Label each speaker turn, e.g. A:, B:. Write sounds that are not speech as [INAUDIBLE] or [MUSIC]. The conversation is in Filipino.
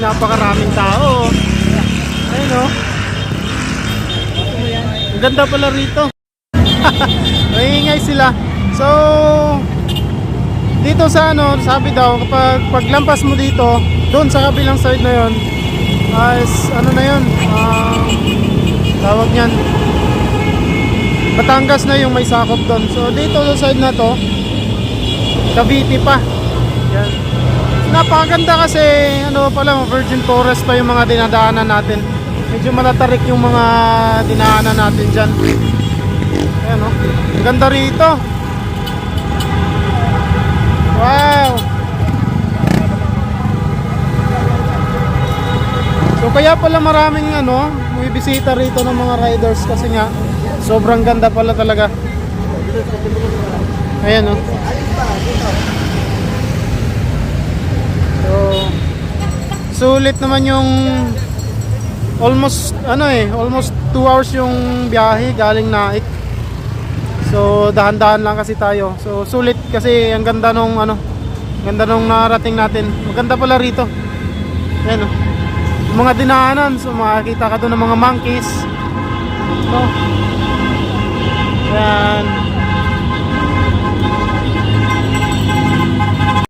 A: napakaraming tao. Ayun oh. Ang ganda pala rito. [LAUGHS] Maingay sila. So, dito sa ano, sabi daw, kapag paglampas mo dito, doon sa kabilang side na yon, is, ano na yun, ah, tawag niyan, Batangas na yung may sakop doon. So, dito sa side na to, Cavite pa. Yan. Napakaganda kasi, ano pala, virgin forest pa yung mga dinadaanan natin. Medyo malatarik yung mga dinaanan natin dyan. Ayan o. Ang ganda rito. Wow! So kaya pala maraming ano, bumibisita rito ng mga riders kasi nga sobrang ganda pala talaga. Ayan o. So sulit naman yung almost ano eh, almost 2 hours yung biyahe galing Naik. So dahan-dahan lang kasi tayo. So sulit kasi ang ganda nung ano, ganda nung narating natin. Maganda pala rito. Ayan oh. Mga dinaanan, so makakita ka doon ng mga monkeys.